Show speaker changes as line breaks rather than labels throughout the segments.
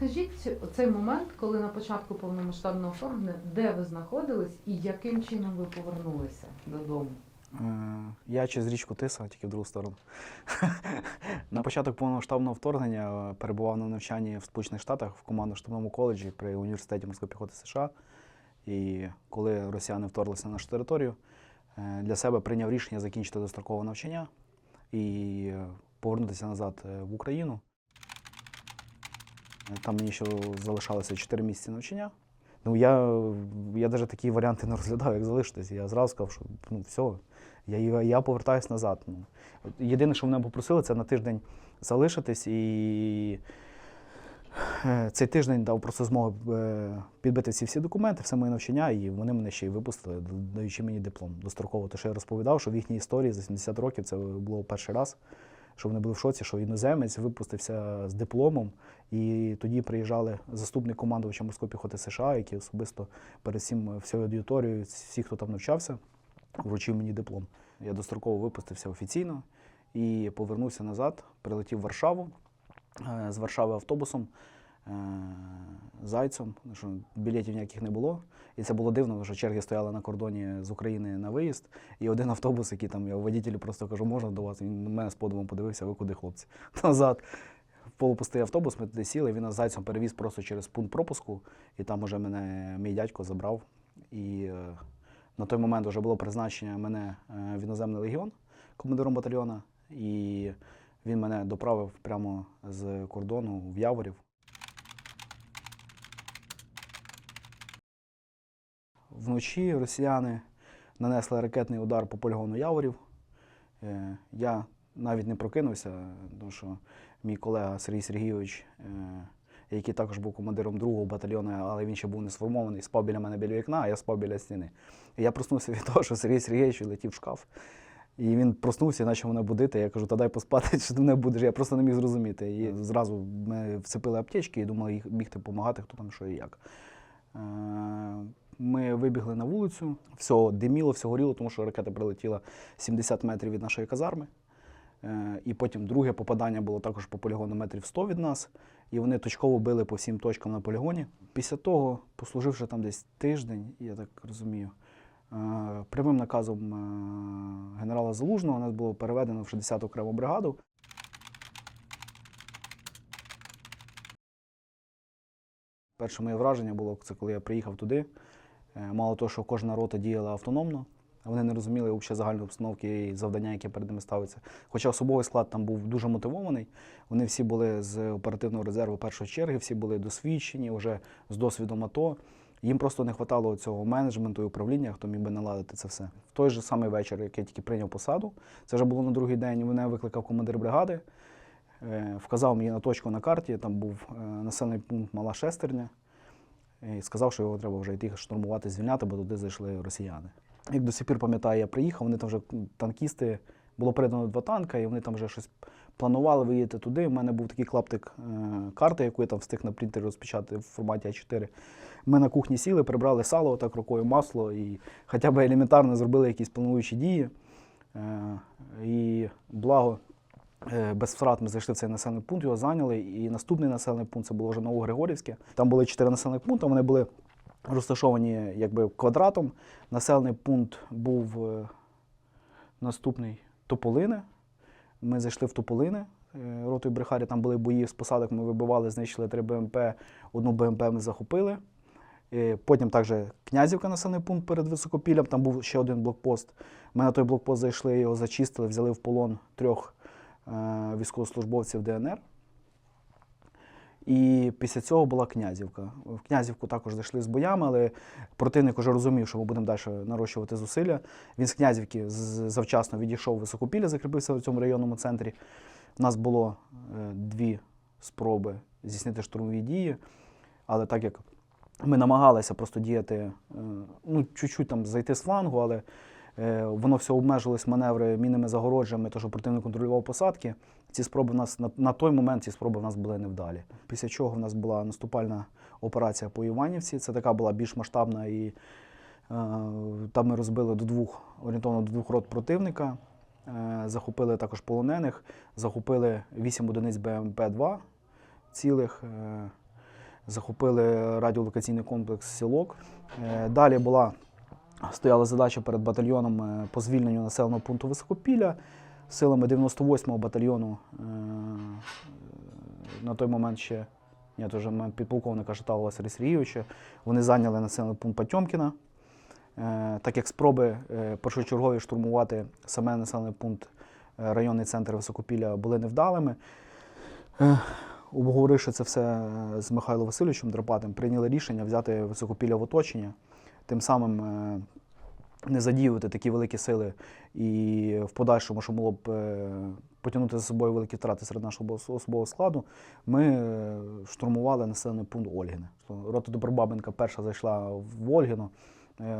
Розкажіть цей момент, коли на початку повномасштабного вторгнення, де ви знаходились і яким чином ви повернулися додому?
Е, Я через річку Тиса, тільки в другу сторону. На початок повномасштабного вторгнення е, перебував на навчанні в Сполучених Штатах в командно-штабному коледжі при університеті морської піхоти США. І коли росіяни вторглися на нашу територію, е, для себе прийняв рішення закінчити дострокове навчання і повернутися назад в Україну. Там мені ще залишалося 4 місяці навчання. Ну, я, я навіть такі варіанти не розглядав, як залишитись. Я зразу сказав, що ну, все, я, я, я повертаюсь назад. Ну, єдине, що мене попросили, це на тиждень залишитись. І е, цей тиждень дав просто змогу е, підбити всі всі документи, все моє навчання, і вони мене ще й випустили, даючи мені диплом достроково. Те, що я розповідав, що в їхній історії за 70 років це було перший раз, що вони були в шоці, що іноземець випустився з дипломом. І тоді приїжджали заступник командувача морської піхоти США, який особисто перед всім всю аудиторією, всі, хто там навчався, вручив мені диплом. Я достроково випустився офіційно і повернувся назад, прилетів в Варшаву е, з Варшави автобусом. Е, Зайцем, що білетів ніяких не було. І це було дивно, що черги стояли на кордоні з України на виїзд. І один автобус, який там я водітелю просто кажу, можна до вас? Він на мене з подивом подивився, ви куди хлопці? Назад. Полупустий автобус, ми туди сіли, він нас зайцем перевіз просто через пункт пропуску, і там уже мене мій дядько забрав. І е, на той момент вже було призначення мене е, в іноземний легіон командиром батальйона, і він мене доправив прямо з кордону в Яворів. Вночі росіяни нанесли ракетний удар по полігону Яворів. Е, Я навіть не прокинувся, тому що мій колега Сергій Сергійович, е, який також був командиром другого батальйону, але він ще був не сформований, спав біля мене біля вікна, а я спав біля стіни. І я проснувся від того, що Сергій Сергійович летів в шкаф. І він проснувся і почав мене будити. Я кажу, та дай поспати, що ти мене будеш. Я просто не міг зрозуміти. І зразу ми вцепили аптечки і думали їх бігти допомагати, хто там що і як. Ми вибігли на вулицю, все диміло, все горіло, тому що ракета прилетіла 70 метрів від нашої казарми. Е, І потім друге попадання було також по полігону метрів 100 від нас. І вони точково били по всім точкам на полігоні. Після того, послуживши там десь тиждень, я так розумію, е, прямим наказом е, генерала Залужного нас було переведено в 60-ту окрему бригаду. Перше моє враження було, це коли я приїхав туди. Е, Мало того, що кожна рота діяла автономно, вони не розуміли взагалі загальної обстановки і завдання, яке перед ними ставиться. Хоча особовий склад там був дуже мотивований, вони всі були з оперативного резерву першої черги, всі були досвідчені, вже з досвідом АТО. Їм просто не вистачало цього менеджменту і управління, хто міг би наладити це все. В той же самий вечір, як я тільки прийняв посаду, це вже було на другий день. Мене викликав командир бригади, е, вказав мені на точку на карті. Там був е, населений пункт Мала Шестерня, і сказав, що його треба вже йти штурмувати, звільняти, бо туди зайшли росіяни. Як до сих пір пам'ятаю, я приїхав, вони там вже танкісти, було передано два танка, і вони там вже щось планували виїхати туди. У мене був такий клаптик е, карти, яку я там встиг на принтері розпечатати в форматі А4. Ми на кухні сіли, прибрали сало так рукою, масло і хоча б елементарно зробили якісь плануючі дії. Е, і благо, без втрат ми зайшли в цей населений пункт, його зайняли. І наступний населений пункт це було вже Новогригорівське. Там були чотири населених пункти, вони були розташовані якби квадратом. Населений пункт був е, наступний Тополине. Ми зайшли в Тополине. е, Ротою Брехарі там були бої з посадок, ми вибивали, знищили три БМП, одну БМП ми захопили. Е, Потім також Князівка населений пункт перед Високопіллям, там був ще один блокпост. Ми на той блокпост зайшли, його зачистили, взяли в полон трьох е, військовослужбовців ДНР. І після цього була Князівка. В Князівку також зайшли з боями, але противник вже розумів, що ми будемо далі нарощувати зусилля. Він з Князівки завчасно відійшов в Високопілля, закріпився в цьому районному центрі. У нас було е, дві спроби здійснити штурмові дії, але так як ми намагалися просто діяти, е, ну, чуть-чуть там зайти з флангу, але е, воно все обмежилось маневри мінними загороджами, то що противник контролював посадки. Ці спроби в нас на, на той момент ці спроби в нас були невдалі. Після чого в нас була наступальна операція по Іванівці. Це така була більш масштабна і е, там ми розбили до двох орієнтовно до двох рот противника. Е, захопили також полонених, захопили 8 одиниць БМП-2 цілих. Е, захопили радіолокаційний комплекс Сілок. Е, Далі була стояла задача перед батальйоном е, по звільненню населеного пункту Високопілля силами 98-го батальйону. е, На той момент ще ні, то вже підполковника Шатала Василя Сергійовича. Вони зайняли населений пункт Потьомкіна. Е, Так як спроби першочергові штурмувати саме населений пункт, районний центр Високопілля були невдалими. Обговоривши це все з Михайлом Васильовичем Драпатим, прийняли рішення взяти Високопілля в оточення, тим самим е, не задіювати такі великі сили і в подальшому, що могло б е, потягнути за собою великі втрати серед нашого особового складу, ми е, штурмували населений пункт Ольгіне. Рота Добробабенка перша зайшла в Ольгіно,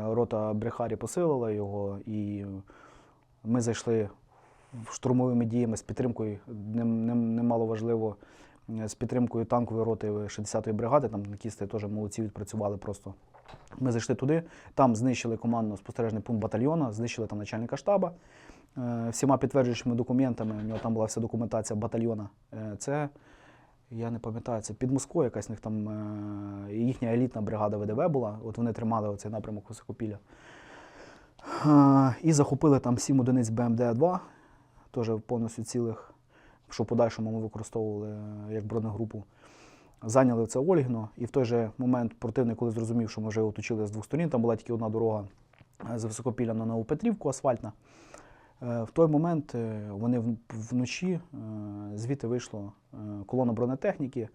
рота Брехарі посилила його, і ми зайшли штурмовими діями з підтримкою, нем- нем- немало важливо, з підтримкою танкової роти 60-ї бригади, там танкісти теж молодці відпрацювали просто. Ми зайшли туди, там знищили командно-спостережний пункт батальйону, знищили там начальника штаба. Е, Всіма підтверджуючими документами, у нього там була вся документація батальйона. Е, Це, я не пам'ятаю, це під Москвою якась в них там е, їхня елітна бригада ВДВ була. От вони тримали оцей напрямок Високопілля. І захопили там сім одиниць БМД-2, теж повністю цілих, що в подальшому ми використовували як бронегрупу. Зайняли це Ольгіно, і в той же момент противник, коли зрозумів, що ми вже оточили з двох сторін, там була тільки одна дорога е, з Високопілля на Нову Петрівку, асфальтна. Е, В той момент е, вони вночі звідти вийшло колона бронетехніки,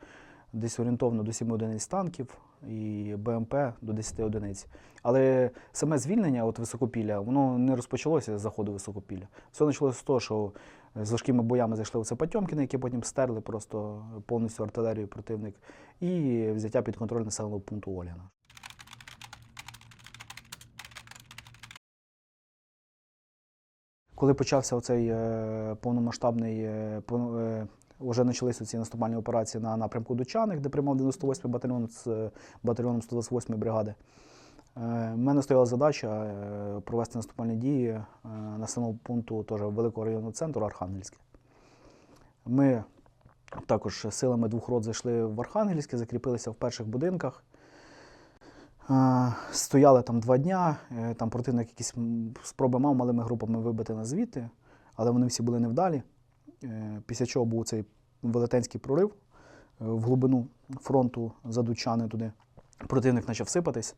десь орієнтовно до 7 одиниць танків і БМП до 10 одиниць. Але саме звільнення от Високопілля, воно не розпочалося з заходу Високопілля. Все почалося з того, що з важкими боями зайшли це Потьомкіни, які потім стерли просто повністю артилерію противник, і взяття під контроль населеного пункту Ольгіна. Коли почався оцей е, повномасштабний, е, пов- е, вже почалися ці наступальні операції на напрямку Дучаних, де приймав 98-й батальйон з батальйоном 128-ї бригади. Е, У мене стояла задача е, провести наступальні дії е, населеного пункту теж великого районного центру Архангельське. Ми також силами двох рот зайшли в Архангельське, закріпилися в перших будинках. Е, Стояли там два дня, е, там противник якісь спроби мав малими групами вибити нас звідти, але вони всі були невдалі. Е, Після чого був цей велетенський прорив е, в глибину фронту за Дучани туди. Противник почав сипатись.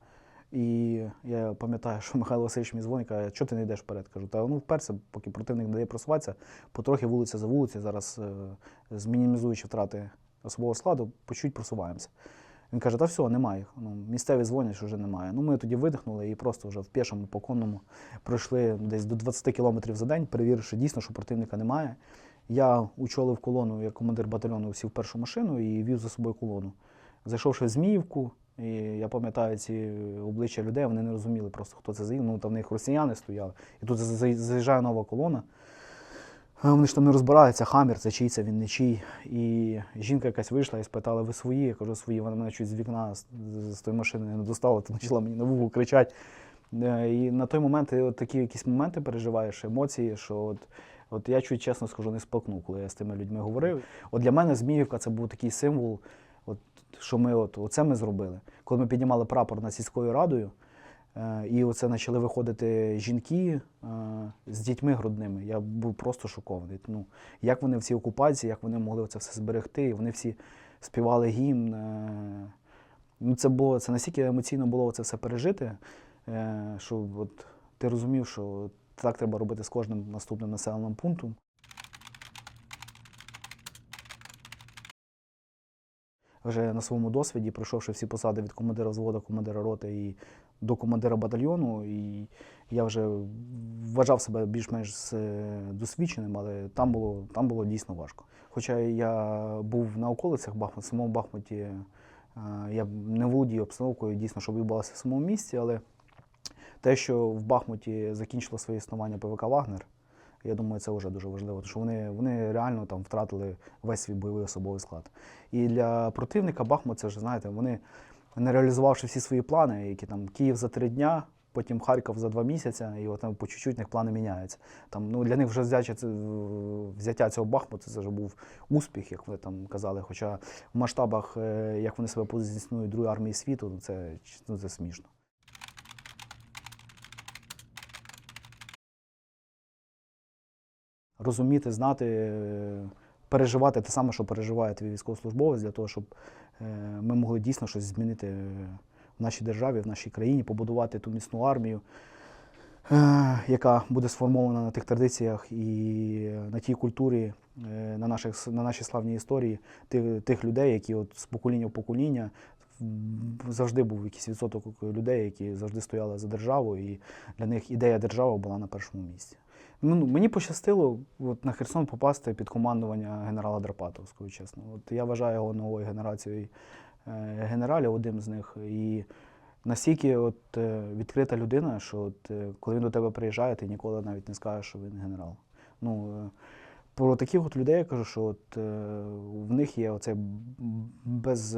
І я пам'ятаю, що Михайло Васильович мені дзвонить, каже, що ти не йдеш вперед? Кажу, та ну вперся, поки противник не дає просуватися, потрохи вулиця за вулицею, зараз е, змінімізуючи втрати особового складу, по чуть просуваємося. Він каже, та все, немає. Ну, місцеві дзвонять, що вже немає. Ну, ми тоді видихнули і просто вже в пішому, по конному пройшли десь до 20 кілометрів за день, перевіривши дійсно, що противника немає. Я очолив колону як командир батальйону, сів першу машину і вів за собою колону. Зайшовши в Зміївку, і я пам'ятаю ці обличчя людей, вони не розуміли просто, хто це заїв. Ну, там в них росіяни стояли. І тут заїжджає нова колона. Вони ж там не розбираються, хамір, це чий це, він не чий. І жінка якась вийшла і спитала, ви свої? Я кажу, свої. Вона мене чуть з вікна з, тої машини не достала, то почала мені на вухо кричати. Е, І на той момент ти от такі якісь моменти переживаєш, емоції, що от, от я чуть чесно скажу, не сплакнув, коли я з тими людьми говорив. От для мене Зміївка це був такий символ, що ми от, оце ми зробили. Коли ми піднімали прапор над сільською радою, Е, І оце почали виходити жінки е, з дітьми грудними. Я був просто шокований. Ну, як вони в цій окупації, як вони могли це все зберегти, вони всі співали гімн. е. Ну, це було це настільки емоційно було це все пережити, що от, ти розумів, що так треба робити з кожним наступним населеним пунктом. Вже на своєму досвіді, пройшовши всі посади від командира взводу, командира роти і до командира батальйону, і я вже вважав себе більш-менш е, досвідченим, але там було, там було дійсно важко. Хоча я був на околицях Бахмута, в самому Бахмуті, е, я не володію обстановкою, дійсно, що відбувалося в самому місті, але те, що в Бахмуті закінчило своє існування ПВК Вагнер, я думаю, це вже дуже важливо, тому що вони, вони реально там втратили весь свій бойовий особовий склад. І для противника Бахмут, це ж знаєте, вони не реалізувавши всі свої плани, які там Київ за три дня, потім Харків за два місяці, і от там по чуть-чуть них плани міняються. Там, ну, для них вже взяття, взяття цього Бахмута це вже був успіх, як ви там казали. Хоча в масштабах, е, як вони себе позиціонують другої армії світу, ну, це, ну, це смішно. Розуміти, знати, е, переживати те саме, що переживає твій військовослужбовець, для того, щоб е, ми могли дійсно щось змінити в нашій державі, в нашій країні, побудувати ту міцну армію, е, яка буде сформована на тих традиціях і на тій культурі, е, на, наших, на нашій славній історії тих, тих людей, які от з покоління в покоління завжди був якийсь відсоток людей, які завжди стояли за державу, і для них ідея держави була на першому місці. Ну, мені пощастило от, на Херсон попасти під командування генерала Драпатовського, чесно. От я вважаю його новою генерацією е, генералів, одним з них. І настільки от, е, відкрита людина, що от, е, коли він до тебе приїжджає, ти ніколи навіть не скажеш, що він генерал. Ну, про таких от людей я кажу, що от, в них є оцей без.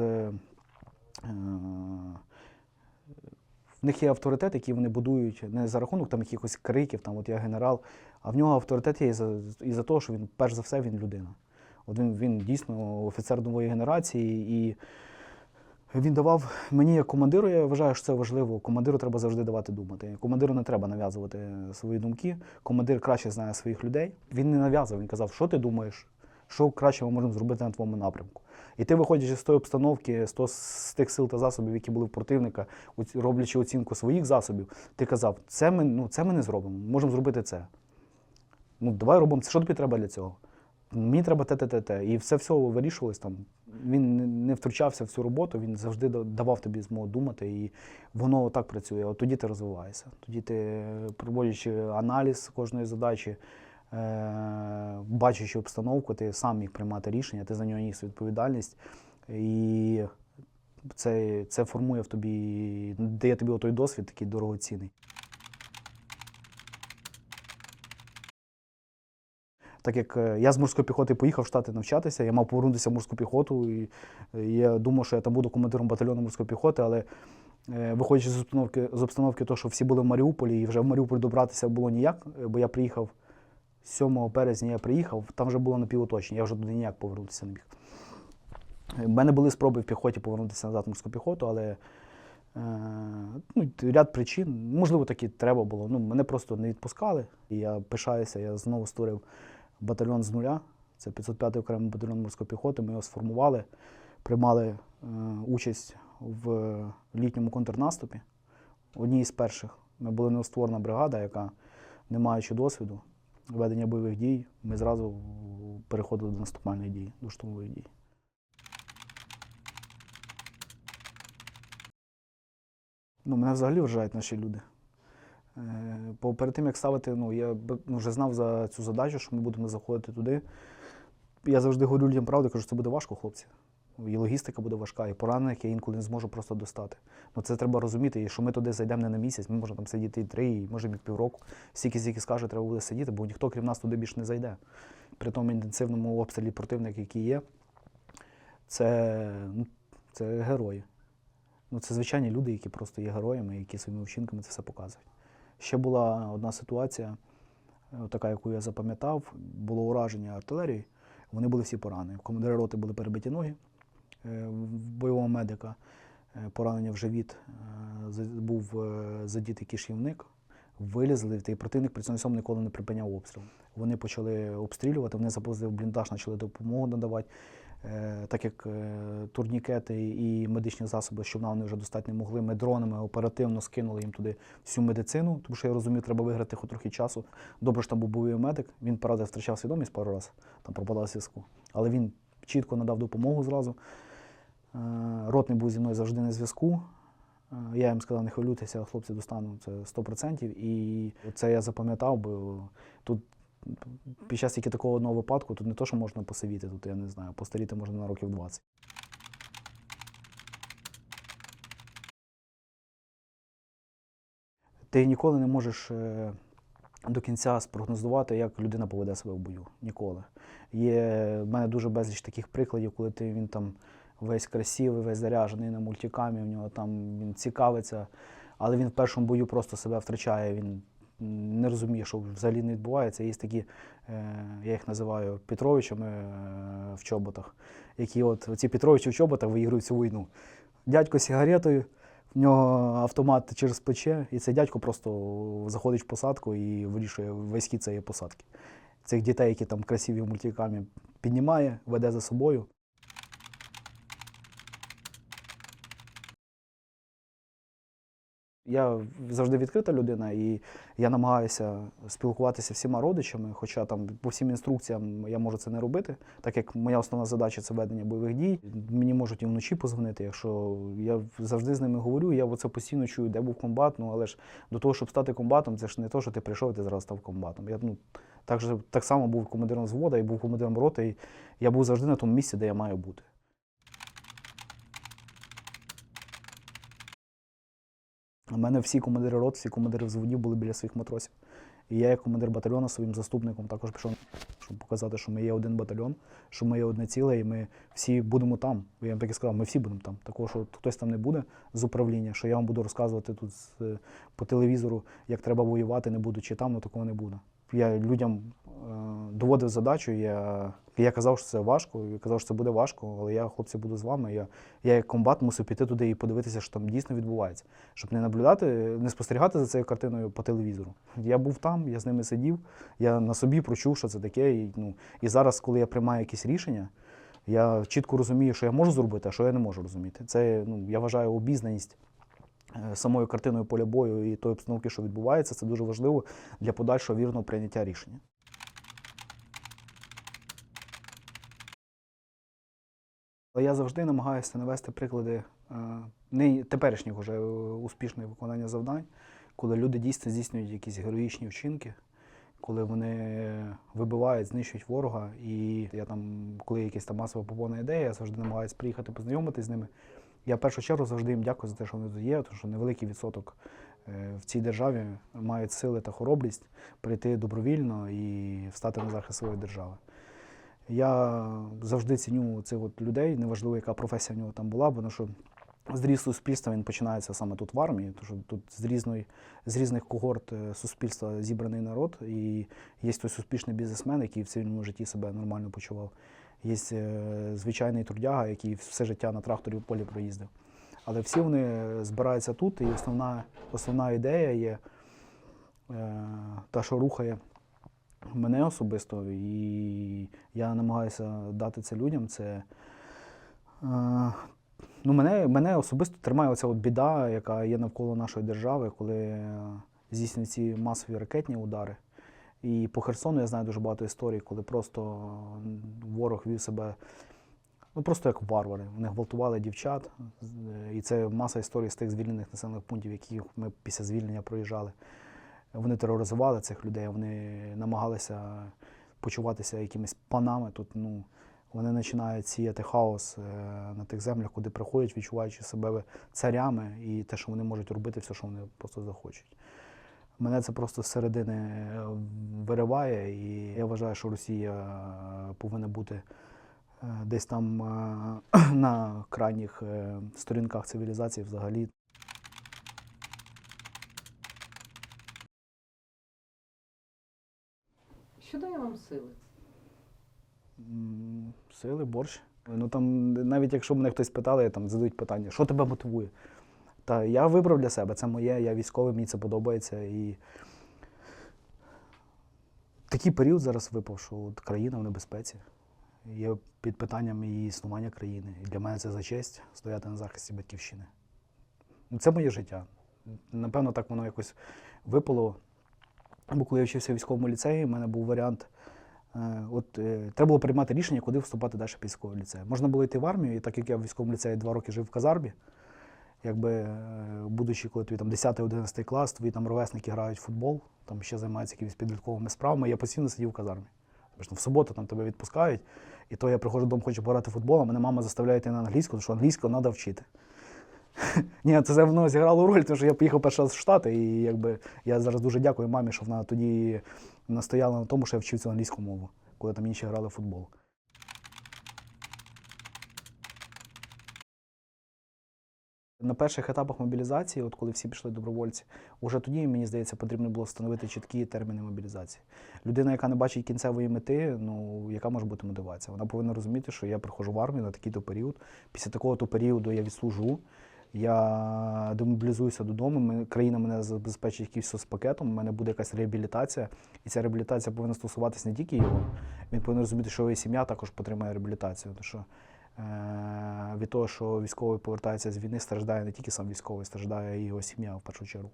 в них є авторитет, який вони будують не за рахунок там якихось криків, там от я генерал, а в нього авторитет є і за, і за те, що він, перш за все, він людина. От він, він дійсно офіцер нової генерації, і він давав мені як командиру, я вважаю, що це важливо. Командиру треба завжди давати думати. Командиру не треба нав'язувати свої думки. Командир краще знає своїх людей. Він не нав'язував, він казав, що ти думаєш, що краще ми можемо зробити на твоєму напрямку. І ти, виходячи з тої обстановки, з, того, з тих сил та засобів, які були в противника, роблячи оцінку своїх засобів, ти казав, це ми, ну, це ми не зробимо, можемо зробити це. Ну, давай робимо це. Що тобі треба для цього? Мені треба те, те, те, те. І все все вирішувалось там. Він не- втручався в цю роботу, він завжди давав тобі змогу думати, і воно так працює. От тоді ти розвиваєшся. Тоді ти, проводячи аналіз кожної задачі, е- бачачи обстановку, ти сам міг приймати рішення, ти за нього ніс відповідальність. І це, це формує в тобі, дає тобі той досвід такий дорогоцінний. Так як е, я з морської піхоти поїхав в Штати навчатися, я мав повернутися в морську піхоту, і е, я думав, що я там буду командиром батальйону морської піхоти, але е, виходячи з обстановки, з обстановки того, що всі були в Маріуполі, і вже в Маріуполь добратися було ніяк, бо я приїхав 7 березня, я приїхав, там вже було напівоточення, я вже туди ніяк повернутися не міг. У мене були спроби в піхоті повернутися назад в морську піхоту, але ну, ряд причин, можливо, таки треба було. Ну, мене просто не відпускали. І я пишаюся, я знову створив батальйон з нуля. Це 505-й окремий батальйон морської піхоти. Ми його сформували, приймали е, участь в літньому контрнаступі. Одній з перших. Ми були неостворена бригада, яка, не маючи досвіду ведення бойових дій, ми зразу переходили до наступальних дій, до штурмових дій. Ну, мене взагалі вражають наші люди. Е, Бо перед тим, як ставити, ну, я ну, вже знав за цю задачу, що ми будемо заходити туди. Я завжди говорю людям правду, кажу, що це буде важко, хлопці. І логістика буде важка, і поранених я інколи не зможу просто достати. Ну, це треба розуміти, і що ми туди зайдемо не на місяць, ми можемо там сидіти і три, і може і півроку. Стільки, стільки скаже, треба буде сидіти, бо ніхто, крім нас, туди більше не зайде. При тому інтенсивному обстрілі противник, який є, це, ну, це герої. Ну, це звичайні люди, які просто є героями, які своїми вчинками це все показують. Ще була одна ситуація, е, така, яку я запам'ятав, було ураження артилерії. Вони були всі поранені. В командира роти були перебиті ноги, е, в бойового медика е, поранення в живіт, був задітий кишківник. Вилізли, той противник при цьому ніколи не припиняв обстріл. Вони почали обстрілювати, вони заповзли в бліндаж, почали допомогу надавати. Е, Так як е, турнікети і медичні засоби, що вони вже достатньо могли, ми дронами оперативно скинули їм туди всю медицину, тому що я розумію, треба виграти хоч трохи часу. Добре, що там був бойовий медик. Він, правда, втрачав свідомість пару разів, там пропадав зв'язку. Але він чітко надав допомогу зразу. Е, Ротний був зі мною завжди на зв'язку. Я їм сказав, не хвилюйтеся, хлопці достану це 100%. І це я запам'ятав, бо тут під час тільки такого одного випадку, тут не то, що можна посивіти, тут я не знаю, постаріти можна на років 20. Ти ніколи не можеш е, до кінця спрогнозувати, як людина поведе себе в бою. Ніколи. Є в мене дуже безліч таких прикладів, коли ти він там весь красивий, весь заряджений на мультикамі, в нього там він цікавиться. але він в першому бою просто себе втрачає. Він не розуміє, що взагалі не відбувається. Є такі, е, я їх називаю Петровичами е, в чоботах, які от ці Петровичі в чоботах виіграють цю війну. Дядько з сигаретою, в нього автомат через плече, і цей дядько просто заходить в посадку і вирішує весь хід цієї посадки. Цих дітей, які там красиві в мультикамі, піднімає, веде за собою. Я завжди відкрита людина, і я намагаюся спілкуватися всіма родичами, хоча там по всім інструкціям я можу це не робити, так як моя основна задача це ведення бойових дій. Мені можуть і вночі позвонити, якщо я завжди з ними говорю, я це постійно чую, де був комбат. Ну але ж до того, щоб стати комбатом, це ж не то, що ти прийшов, і ти зразу став комбатом. Я ну так, же, так само був командиром взводу, і був командиром роти, і я був завжди на тому місці, де я маю бути. У мене всі командири рот, всі командири взводів були біля своїх матросів. І я, як командир батальйону, своїм заступником також пішов, щоб показати, що ми є один батальйон, що ми є одне ціле, і ми всі будемо там. Я їм так і сказав, ми всі будемо там. Такого, що хтось там не буде з управління, що я вам буду розказувати тут е, по телевізору, як треба воювати, не будучи там, ну такого не буде. Я людям доводив задачу, я, я казав, що це важко, я казав, що це буде важко, але я, хлопці, буду з вами. Я, я як комбат мусив піти туди і подивитися, що там дійсно відбувається щоб не наблюдати, не спостерігати за цією картиною по телевізору. Я був там, я з ними сидів, я на собі прочув, що це таке. І, ну, і зараз, коли я приймаю якісь рішення, я чітко розумію, що я можу зробити, а що я не можу розуміти. Це, ну, я вважаю, обізнаність е, самою картиною поля бою і тої обстановки, що відбувається, це дуже важливо для подальшого вірного прийняття рішення. Але я завжди намагаюся навести приклади е, не теперішніх уже е, успішних виконання завдань, коли люди дійсно здійснюють якісь героїчні вчинки, коли вони вибивають, знищують ворога. І я там, коли якась там масова побовна ідея, я завжди намагаюся приїхати познайомитися з ними. Я в першу чергу завжди їм дякую за те, що вони тут є, тому що невеликий відсоток е, в цій державі мають сили та хоробрість прийти добровільно і встати на захист своєї держави. Я завжди ціню цих от людей, неважливо, яка професія в нього там була, бо тому що зріст суспільства він починається саме тут в армії, тому що тут з різної, з різних когорт е, суспільства зібраний народ, і є хтось успішний бізнесмен, який в цивільному житті себе нормально почував. Є е, звичайний трудяга, який все життя на тракторі в полі проїздив. Але всі вони збираються тут, і основна, основна ідея є е, та, що рухає мене особисто, і я намагаюся дати це людям. Це е, ну, мене, мене особисто тримає оця от біда, яка є навколо нашої держави, коли здійснюють ці масові ракетні удари. І по Херсону я знаю дуже багато історій, коли просто ворог вів себе ну, просто як варвари. Вони гвалтували дівчат. І це маса історій з тих звільнених населених пунктів, які ми після звільнення проїжджали. Вони тероризували цих людей, вони намагалися почуватися якимись панами. Тут ну, вони починають сіяти хаос е, на тих землях, куди приходять, відчуваючи себе царями і те, що вони можуть робити, все, що вони просто захочуть. Мене це просто з середини е, вириває, і я вважаю, що Росія е, повинна бути десь там на крайніх сторінках цивілізації взагалі.
Що дає вам сили?
Сили, борщ. Ну там, навіть якщо мене хтось питали, там задають питання, що тебе мотивує? Та я вибрав для себе, це моє, я військовий, мені це подобається. І такий період зараз випав, що от країна в небезпеці. Є під питанням її існування країни. І для мене це за честь стояти на захисті батьківщини. Ну, Це моє життя. Напевно, так воно якось випало. Бо коли я вчився в військовому ліцеї, в мене був варіант. Е, От е, треба було приймати рішення, куди вступати далі в військовий ліцей. Можна було йти в армію, і так як я в військовому ліцеї два роки жив в казармі, якби е, будучи, коли тобі там 10-11 клас, твої там ровесники грають в футбол, там ще займаються якимись підлітковими справами, я постійно сидів в казармі. Тому що в суботу там тебе відпускають, і то я приходжу додому, хочу пограти в футбол, а мене мама заставляє йти на англійську, тому що англійську треба вчити. Ні, це воно зіграло роль, тому що я поїхав перший раз в Штати, і якби я зараз дуже дякую мамі, що вона тоді настояла на тому, що я вчив цю англійську мову, коли там інші грали в футбол. На перших етапах мобілізації, от коли всі пішли добровольці, вже тоді, мені здається, потрібно було встановити чіткі терміни мобілізації. Людина, яка не бачить кінцевої мети, ну яка може бути мотивація? Вона повинна розуміти, що я приходжу в армію на такий-то період. Після такого-то періоду я відслужу. Я демобілізуюся додому. Ми, країна мене забезпечить якимось соцпакетом, у мене буде якась реабілітація, і ця реабілітація повинна стосуватися не тільки його. Він повинен розуміти, що його сім'я також отримає реабілітацію. Тому що е, від того, що військовий повертається з війни, страждає не тільки сам військовий, страждає і його сім'я в першу чергу.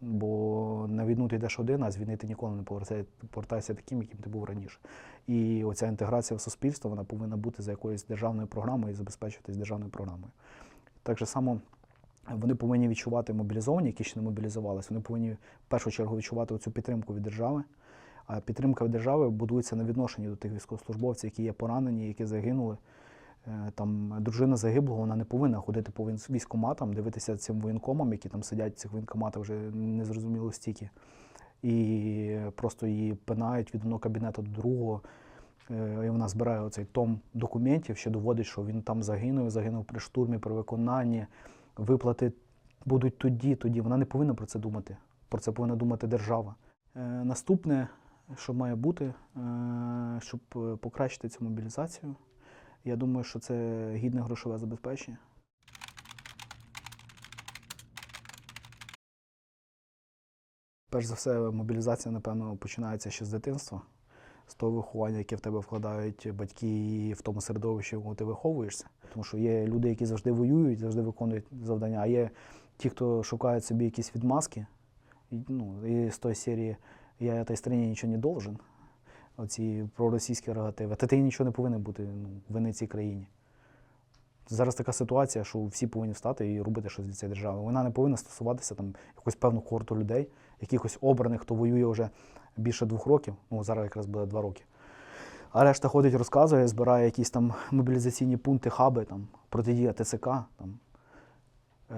Бо на війну ти йдеш один, а з війни ти ніколи не повертаєшся, повертаєшся таким, яким ти був раніше. І оця інтеграція в суспільство вона повинна бути за якоюсь державною програмою і забезпечуватись державною програмою. Так же само вони повинні відчувати мобілізовані, які ще не мобілізувалися, вони повинні в першу чергу відчувати цю підтримку від держави. А підтримка від держави будується на відношенні до тих військовослужбовців, які є поранені, які загинули. Е, Там дружина загиблого, вона не повинна ходити по військ- військкоматам, дивитися цим воєнкомам, які там сидять в цих воєнкоматах вже незрозуміло стільки. І просто її пинають від одного кабінету до другого. Е, І вона збирає оцей том документів, що доводить, що він там загинув, загинув при штурмі, при виконанні. Виплати будуть тоді, тоді. Вона не повинна про це думати. Про це повинна думати держава. Е, Наступне, що має бути, е, щоб покращити цю мобілізацію, я думаю, що це гідне грошове забезпечення. Перш за все, мобілізація, напевно, починається ще з дитинства, з того виховання, яке в тебе вкладають батьки в тому середовищі, в якому ти виховуєшся. Тому що є люди, які завжди воюють, завжди виконують завдання, а є ті, хто шукають собі якісь відмазки. І, ну, і з тої серії Я этой стране нічого не должен. Оці проросійські рогативи. Та ти нічого не повинен бути ну, вини цій країні. Зараз така ситуація, що всі повинні встати і робити щось для цієї держави. Вона не повинна стосуватися там якусь певну когорту людей, якихось обраних, хто воює вже більше двох років. Ну, зараз якраз буде два роки. А решта ходить, розказує, збирає якісь там мобілізаційні пункти, хаби, там, протидія ТЦК. Там, е,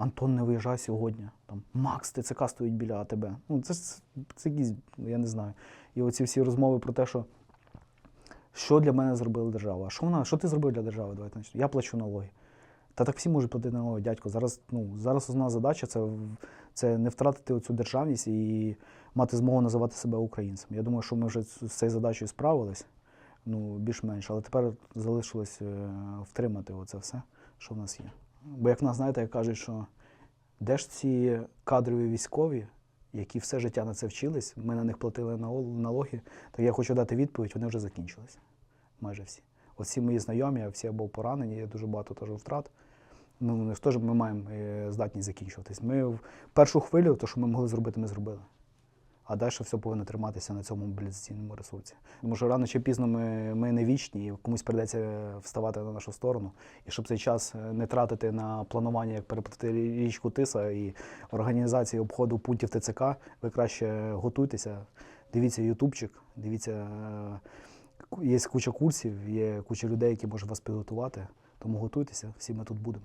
Антон не виїжджай сьогодні. Там, Макс, ТЦК стоїть біля АТБ. Ну, це, ж- це якісь, я не знаю. І оці всі розмови про те, що що для мене зробила держава? Що вона, що ти зробив для держави? Давайте. Я плачу налоги. Та так всі можуть платити налоги, дядько. Зараз, ну, зараз основна задача це, це не втратити цю державність і мати змогу називати себе українцем. Я думаю, що ми вже з цією задачею справились, ну, більш-менш, але тепер залишилось е, втримати оце все, що в нас є. Бо як нас, знаєте, як кажуть, що де ж ці кадрові військові, які все життя на це вчились, ми на них платили налоги, так я хочу дати відповідь, вони вже закінчились. Майже всі. Всі мої знайомі, всі або поранені, є дуже багато теж втрат. Ну, них теж ми маємо е, здатність закінчуватись. Ми в першу хвилю, то, що ми могли зробити, ми зробили. А далі все повинно триматися на цьому мобілізаційному ресурсі. Тому що рано чи пізно ми, ми не вічні, і комусь прийдеться вставати на нашу сторону. І щоб цей час е, не тратити на планування, як переплати річку Тиса і організації обходу пунктів ТЦК, ви краще готуйтеся, дивіться ютубчик, дивіться, е, є куча курсів, є куча людей, які можуть вас підготувати. Тому готуйтеся, всі ми тут будемо.